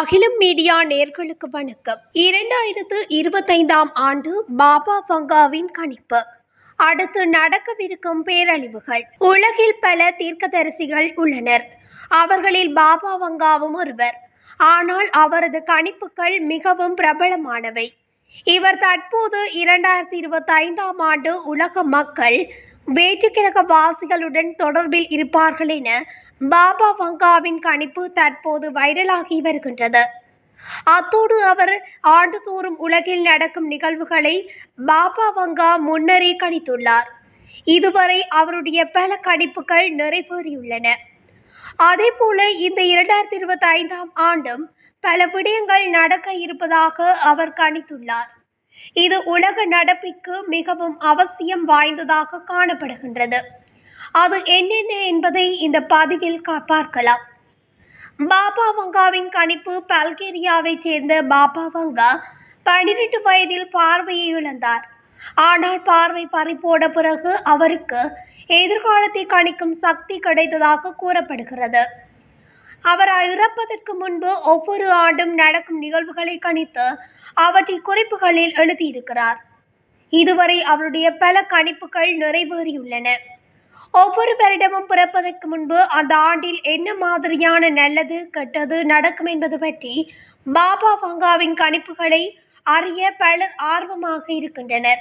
அகிலம் மீடியா நேர்களுக்கு வணக்கம். இரண்டாயிரத்து இருபத்தைந்தாம் ஆண்டு பாபா பங்காவின் கணிப்பு. அடுத்து நடக்கவிருக்கும் பேரழிவுகள். உலகில் பல தீர்க்கதரிசிகள் உள்ளனர். அவர்களில் பாபா வங்காவும் ஒருவர். ஆனால் அவரது கணிப்புகள் மிகவும் பிரபலமானவை. இவர் தற்போது இரண்டாயிரத்தி இருபத்தி ஐந்தாம் ஆண்டு உலக மக்கள் வேற்றுக்கிழக வாசிகளுடன் தொடர்பில் இருப்பார்கள் என பாபா வங்காவின் கணிப்பு தற்போது வைரலாகி வருகின்றது. அத்தோடு அவர் ஆண்டுதோறும் உலகில் நடக்கும் நிகழ்வுகளை பாபா வங்கா முன்னரே கணித்துள்ளார். இதுவரை அவருடைய பல கணிப்புகள் நிறைவேறியுள்ளன. அதேபோல இந்த இரண்டாயிரத்தி இருபத்தி ஐந்தாம் ஆண்டும் பல விடயங்கள் நடக்க இருப்பதாக அவர் கணித்துள்ளார். இது உலக நடப்பிற்கு மிகவும் அவசியம் வாய்ந்ததாக காணப்படுகின்றது. அது என்னென்ன என்பதை இந்த பதிவில் கா- பார்க்கலாம். பாபா வங்காவின் கணிப்பு பல்கேரியாவைச் சேர்ந்த பாபா வங்கா பன்னிரண்டு வயதில் பார்வையை இழந்தார். ஆனால் பார்வை பறிபோட பிறகு அவருக்கு எதிர்காலத்தை கணிக்கும் சக்தி கிடைத்ததாக கூறப்படுகிறது. அவர் இறப்பதற்கு முன்பு ஒவ்வொரு ஆண்டும் நடக்கும் நிகழ்வுகளை கணித்து அவற்றை குறிப்புகளில் எழுதியிருக்கிறார். இதுவரை அவருடைய பல கணிப்புகள் நிறைவேறியுள்ளன. ஒவ்வொரு வருடமும் பிறப்பதற்கு முன்பு அந்த ஆண்டில் என்ன மாதிரியான நல்லது கெட்டது நடக்கும் என்பது பற்றி பாபா வங்காவின் கணிப்புகளை அறிய பலர் ஆர்வமாக இருக்கின்றனர்.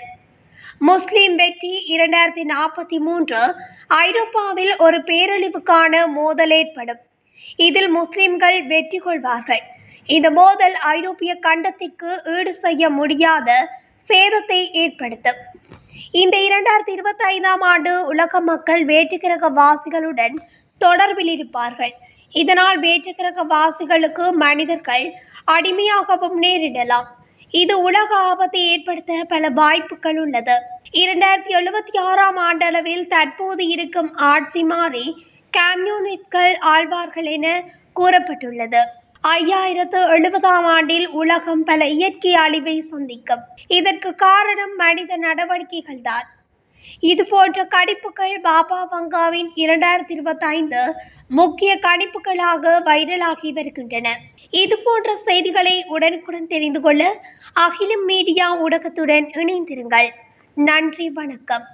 முஸ்லிம் வெற்றி இரண்டாயிரத்தி நாற்பத்தி மூன்று ஐரோப்பாவில் ஒரு பேரழிவுக்கான மோதல் ஏற்படும். இதில் முஸ்லிம்கள் வெற்றி கொள்வார்கள். இந்த மோதல் ஐரோப்பிய கண்டத்திற்கு ஈடு செய்ய முடியாத சேதத்தை ஏற்படுத்தும். இந்த இரண்டாயிரத்தி இருபத்தி ஐந்தாம் ஆண்டு உலக மக்கள் வேற்றுக்கிரக வாசிகளுடன் தொடர்பில் இருப்பார்கள். இதனால் வேற்றுக்கிரக வாசிகளுக்கு மனிதர்கள் அடிமையாகவும் நேரிடலாம். இது உலக ஆபத்தை ஏற்படுத்த பல வாய்ப்புகள் உள்ளது. இரண்டாயிரத்தி எழுபத்தி ஆறாம் ஆண்டளவில் தற்போது இருக்கும் ஆட்சி மாறி கம்யூனிஸ்ட்கள் ஆழ்வார்கள் என கூறப்பட்டுள்ளது. ஐயாயிரத்து எழுபதாம் ஆண்டில் உலகம் பல இயற்கை அழிவை சந்திக்கும். இதற்கு காரணம் மனித நடவடிக்கைகள் தான் இது போன்ற கணிப்புகள் பாபா வங்காவின் இரண்டாயிரத்தி இருபத்தி ஐந்து முக்கிய கணிப்புகளாக வைரலாகி வருகின்றன. இது போன்ற செய்திகளை உடனுக்குடன் தெரிந்து கொள்ள அகிலம் மீடியா ஊடகத்துடன் இணைந்திருங்கள். நன்றி வணக்கம்.